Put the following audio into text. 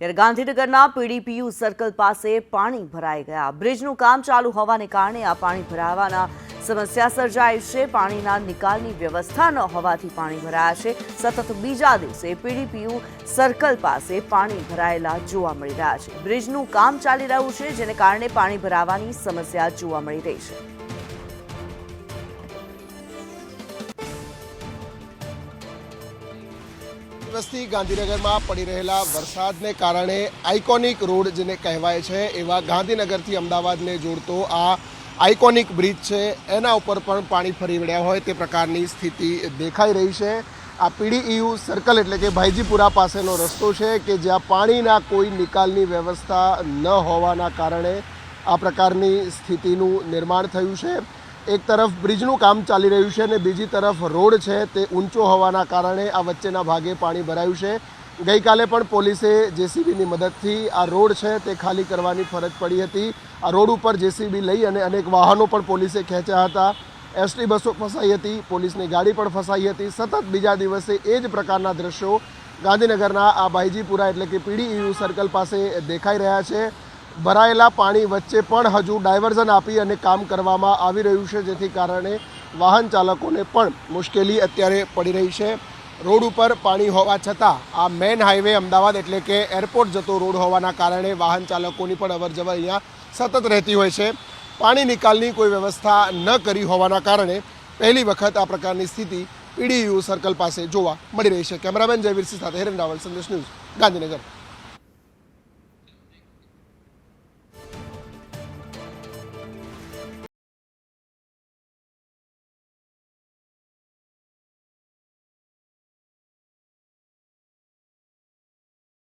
ત્યારે ગાંધીનગરના PDPU circle પાસે પાણી ભરાઈ ગયા. બ્રિજનું કામ ચાલુ હોવાને કારણે આ પાણી ભરાવાના સમસ્યા સર્જાય છે. પાણીના નિકાલની વ્યવસ્થા ન હોવાથી પાણી ભરાયા છે. સતત બીજા દિવસે પીડીપીયુ સર્કલ પાસે પાણી ભરાયેલા જોવા મળી રહ્યા છે. બ્રિજનું કામ ચાલી રહ્યું છે, જેને કારણે પાણી ભરાવાની સમસ્યા જોવા મળી રહી છે. દિવસથી ગાંધીનગરમાં પડી રહેલા વરસાદને કારણે આઇકોનિક રોડ જેને કહેવાય છે, એવા ગાંધીનગરથી અમદાવાદને જોડતો આ આઇકોનિક બ્રિજ છે, એના ઉપર પણ પાણી ફરી વળ્યા હોય તે પ્રકારની સ્થિતિ દેખાઈ રહી છે. આ પીડીઈયુ સર્કલ એટલે કે ભાઈજીપુરા પાસેનો રસ્તો છે કે જ્યાં પાણીના કોઈ નિકાલની વ્યવસ્થા ન હોવાના કારણે આ પ્રકારની સ્થિતિનું નિર્માણ થયું છે. એક તરફ બ્રિજનું કામ ચાલી રહ્યું છે અને બીજી તરફ રોડ છે તે ઊંચો હોવાના કારણે આ વચ્ચેના ભાગે પાણી ભરાયું છે. ગઈકાલે પણ પોલીસે જેસીબીની મદદથી આ રોડ છે તે ખાલી કરવાની ફરજ પડી હતી. આ રોડ ઉપર જેસીબી લઈ અને અનેક વાહનો પણ પોલીસે ખેંચ્યા હતા. એસટી બસો ફસાઈ હતી, પોલીસની ગાડી પણ ફસાઈ હતી. સતત બીજા દિવસે એ જ પ્રકારના દ્રશ્યો ગાંધીનગરના આ બાઈજીપુરા એટલે કે પીડીઈયુ સર્કલ પાસે દેખાઈ રહ્યા છે. ભરાયેલા પાણી વચ્ચે પણ હજુ ડાયવર્ઝન આપી અને કામ કરવામાં આવી રહ્યું છે, જેથી કારણે વાહન ચાલકોને પણ મુશ્કેલી અત્યારે પડી રહી છે. રોડ ઉપર પાણી હોવા છતાં આ મેન હાઈવે અમદાવાદ એટલે કે એરપોર્ટ જતો રોડ હોવાના કારણે વાહન ચાલકોની પણ અવરજવર અહીંયા સતત રહેતી હોય છે. પાણી નિકાલની કોઈ વ્યવસ્થા ન કરી હોવાના કારણે પહેલી વખત આ પ્રકારની સ્થિતિ પીડીયુ સર્કલ પાસે જોવા મળી રહી છે. કેમેરામેન જયવીરસિંહ સાથે હિરેન રાવલ, સંદેશ ન્યૂઝ ગાંધીનગર.